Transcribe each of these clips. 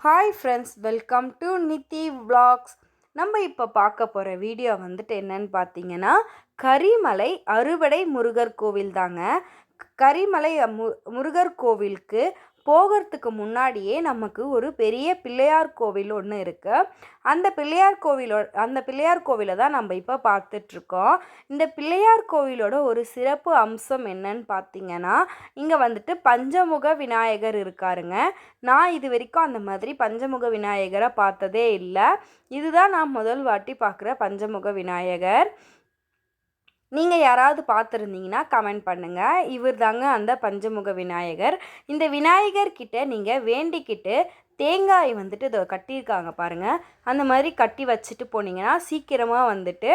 Hi friends welcome to Nithi vlogs நம்ம இப்போ பார்க்க போகிற வீடியோ வந்துட்டு என்னன்னு பார்த்தீங்கன்னா கரிமலை அறுவடை முருகர் கோவில் தாங்க கரிமலை மு முருகர் கோவிலுக்கு போகிறதுக்கு முன்னாடியே நமக்கு ஒரு பெரிய பிள்ளையார் கோவில் ஒன்று இருக்குது அந்த பிள்ளையார் கோவிலோ அந்த பிள்ளையார் கோவிலை தான் நம்ம இப்போ பார்த்துட்ருக்கோம். இந்த பிள்ளையார் கோவிலோட ஒரு சிறப்பு அம்சம் என்னன்னு பார்த்தீங்கன்னா இங்கே வந்துட்டு பஞ்சமுக விநாயகர் இருக்காருங்க. நான் இது வரைக்கும் அந்த மாதிரி பஞ்சமுக விநாயகரை பார்த்ததே இல்லை. இதுதான் நான் முதல் வாட்டி பார்க்குற பஞ்சமுக விநாயகர். நீங்கள் யாராவது பார்த்துருந்தீங்கன்னா கமெண்ட் பண்ணுங்கள் இவர் தாங்க அந்த பஞ்சமுக விநாயகர். இந்த விநாயகர் கிட்ட நீங்கள் வேண்டிக்கிட்டு தேங்காய் வந்துட்டு இதை கட்டியிருக்காங்க பாருங்கள் அந்த மாதிரி கட்டி வச்சுட்டு போனீங்கன்னா சீக்கிரமாக வந்துட்டு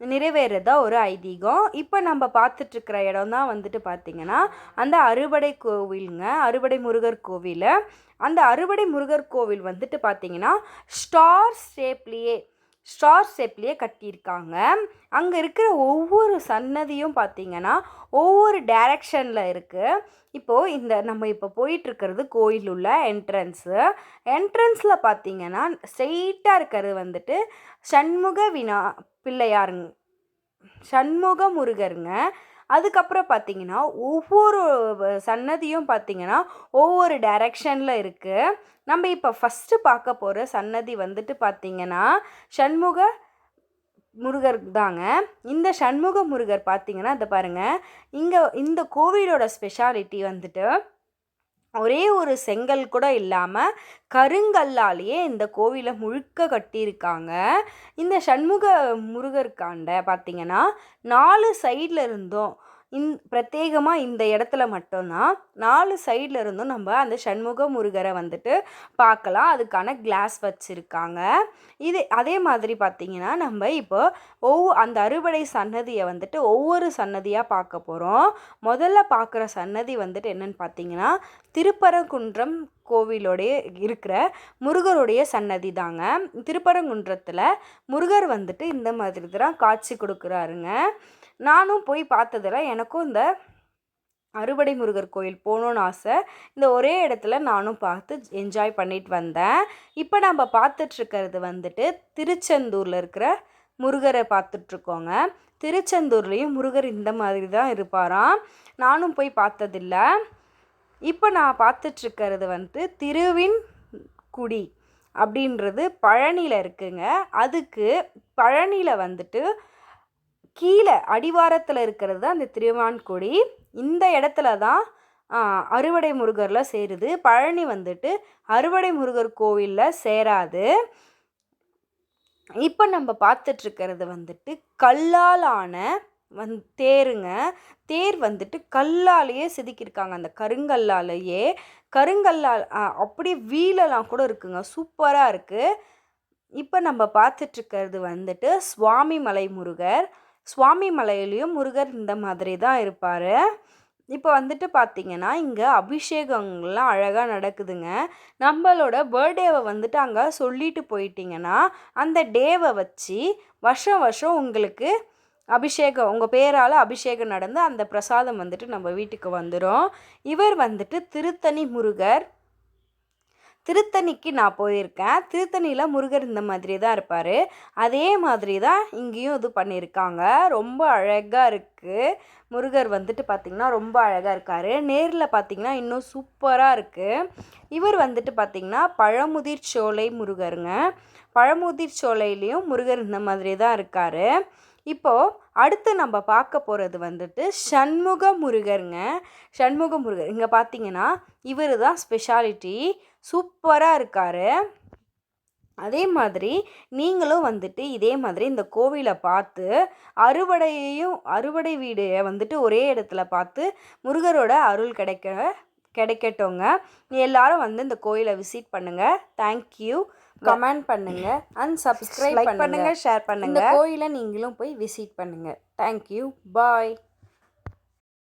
நிறைவேறதா ஒரு ஐதீகம். இப்போ நம்ம பார்த்துட்ருக்கிற இடம் தான் வந்துட்டு பார்த்திங்கன்னா அந்த அறுபடை கோவிலுங்க அறுபடை முருகர் கோவில். அந்த அறுபடை முருகர் கோவில் வந்துட்டு பார்த்திங்கன்னா ஸ்டார் ஷேப்லேயே ஸ்டார் ஷேப்லேயே கட்டியிருக்காங்க. அங்கே இருக்கிற ஒவ்வொரு சன்னதியும் பார்த்திங்கன்னா ஒவ்வொரு டைரக்ஷனில் இருக்குது இப்போது இந்த நம்ம இப்போ போயிட்டுருக்கிறது கோயில் உள்ள என்ட்ரன்ஸு என்ட்ரன்ஸில் பார்த்தீங்கன்னா ஸ்ட்ரெயிட்டாக இருக்கிறது வந்துட்டு சண்முக வினா பிள்ளையாருங்க சண்முக முருகருங்க. அதுக்கப்புறம் பார்த்தீங்கன்னா ஒவ்வொரு சன்னதியும் பார்த்தீங்கன்னா ஒவ்வொரு டைரக்ஷனில் இருக்குது நம்ம இப்போ ஃபஸ்ட்டு பார்க்க போகிற சன்னதி வந்துட்டு பார்த்தீங்கன்னா சண்முக முருகர் தாங்க. இந்த சண்முக முருகர் பார்த்தீங்கன்னா அதை பாருங்கள் இங்கே இந்த கோவிலோட ஸ்பெஷாலிட்டி வந்துட்டு ஒரே ஒரு செங்கல் கூட இல்லாமல் கருங்கல்லாலேயே இந்த கோவிலை முழுக்க கட்டியிருக்காங்க. இந்த சண்முக முருகருக்காண்ட பார்த்திங்கன்னா நாலு சைடில் இருந்தும். இந் பிரத்யேகமாக இந்த இடத்துல மட்டும்தான் நாலு சைடில் இருந்தும் நம்ம அந்த சண்முக முருகரை வந்துட்டு பார்க்கலாம். அதுக்கான கிளாஸ் வச்சுருக்காங்க. இது அதே மாதிரி பார்த்திங்கன்னா நம்ம இப்போ ஒவ்வொ அந்த அறுவடை சன்னதியை வந்துட்டு ஒவ்வொரு சன்னதியாக பார்க்க போகிறோம் முதல்ல பார்க்குற சன்னதி வந்துட்டு என்னென்னு பார்த்தீங்கன்னா திருப்பரங்குன்றம் கோவிலோடைய இருக்கிற முருகருடைய சன்னதி தாங்க. திருப்பரங்குன்றத்தில் முருகர் வந்துட்டு இந்த மாதிரி தான் காட்சி கொடுக்குறாருங்க. நானும் போய் பார்த்ததில் எனக்கும் இந்த அறுபடை முருகர் கோயில் போகணுன்னு ஆசை. இந்த ஒரே இடத்துல நானும் பார்த்து என்ஜாய் பண்ணிட்டு வந்தேன். இப்போ நம்ம பார்த்துட்ருக்கிறது வந்துட்டு திருச்செந்தூரில் இருக்கிற முருகரை பார்த்துட்ருக்கோங்க. திருச்செந்தூர்லேயும் முருகர் இந்த மாதிரி தான் இருப்பாராம். நானும் போய் பார்த்ததில்ல. இப்போ நான் பார்த்துட்ருக்கிறது வந்துட்டு திருவின் குடி அப்படின்றது பழனியில் இருக்குங்க. அதுக்கு பழனியில் வந்துட்டு கீழே அடிவாரத்தில் இருக்கிறது தான் அந்த திருவான்குடி இந்த இடத்துல தான் அறுவடை முருகரில் சேருது. பழனி வந்துட்டு அறுவடை முருகர் கோவிலில் சேராது. இப்போ நம்ம பார்த்துட்ருக்கிறது வந்துட்டு கல்லால் ஆன வந் தேருங்க. தேர் வந்துட்டு கல்லாலேயே செதுக்கியிருக்காங்க. அந்த கருங்கல்லாலேயே. கருங்கல்லால் அப்படியே வீலெல்லாம் கூட இருக்குங்க. சூப்பராக இருக்குது இப்போ நம்ம பார்த்துட்ருக்கிறது வந்துட்டு சுவாமி மலை முருகர். சுவாமி மலையிலையும் முருகர் இந்த மாதிரி தான் இருப்பார். இப்போ வந்துட்டு பார்த்திங்கன்னா இங்கே அபிஷேகங்கள்லாம் அழகாக நடக்குதுங்க. நம்மளோட பர்த்டேவை வந்துட்டு அங்கே சொல்லிட்டு போயிட்டிங்கன்னா அந்த டேவை வச்சு வருஷம் வருஷம் உங்களுக்கு அபிஷேகம் உங்கள் பேரால் அபிஷேகம் நடந்து அந்த பிரசாதம் வந்துட்டு நம்ம வீட்டுக்கு வந்துடும் இவர் வந்துட்டு திருத்தணி முருகர் திருத்தணிக்கு நான் போயிருக்கேன். திருத்தணியில் முருகர் இந்த மாதிரி தான் இருப்பார். அதே மாதிரி தான் இங்கேயும் இது பண்ணியிருக்காங்க. ரொம்ப அழகாக இருக்குது முருகர் வந்துட்டு பார்த்திங்கன்னா ரொம்ப அழகாக இருக்கார். நேரில் பார்த்திங்கன்னா இன்னும் சூப்பராக இருக்குது இவர் வந்துட்டு பார்த்திங்கன்னா பழமுதிர் சோலை முருகருங்க. பழமுதிர் சோலையிலையும் முருகர் இந்த மாதிரி தான் இருக்கார். இப்போது அடுத்து நம்ம பார்க்க போகிறது வந்துட்டு சண்முக முருகருங்க. சண்முக முருகர் இங்கே பார்த்தீங்கன்னா இவர் தான் ஸ்பெஷாலிட்டி சூப்பராக இருக்கார். அதே மாதிரி நீங்களும் வந்துட்டு இதே மாதிரி இந்த கோவிலை பார்த்து அறுவடையையும் அறுவடை வீடையை வந்துட்டு ஒரே இடத்துல பார்த்து முருகரோட அருள் கிடைக்க கிடைக்கட்டோங்க. எல்லாரும் வந்து இந்த கோயிலை விசிட் பண்ணுங்கள் தேங்க்யூ கமெண்ட் பண்ணுங்க. அண்ட் சப்ஸ்கிரைப் பண்ணுங்க. ஷேர் பண்ணுங்க. இந்த கோயிலை நீங்களும் போய் விசிட் பண்ணுங்க. Thank you bye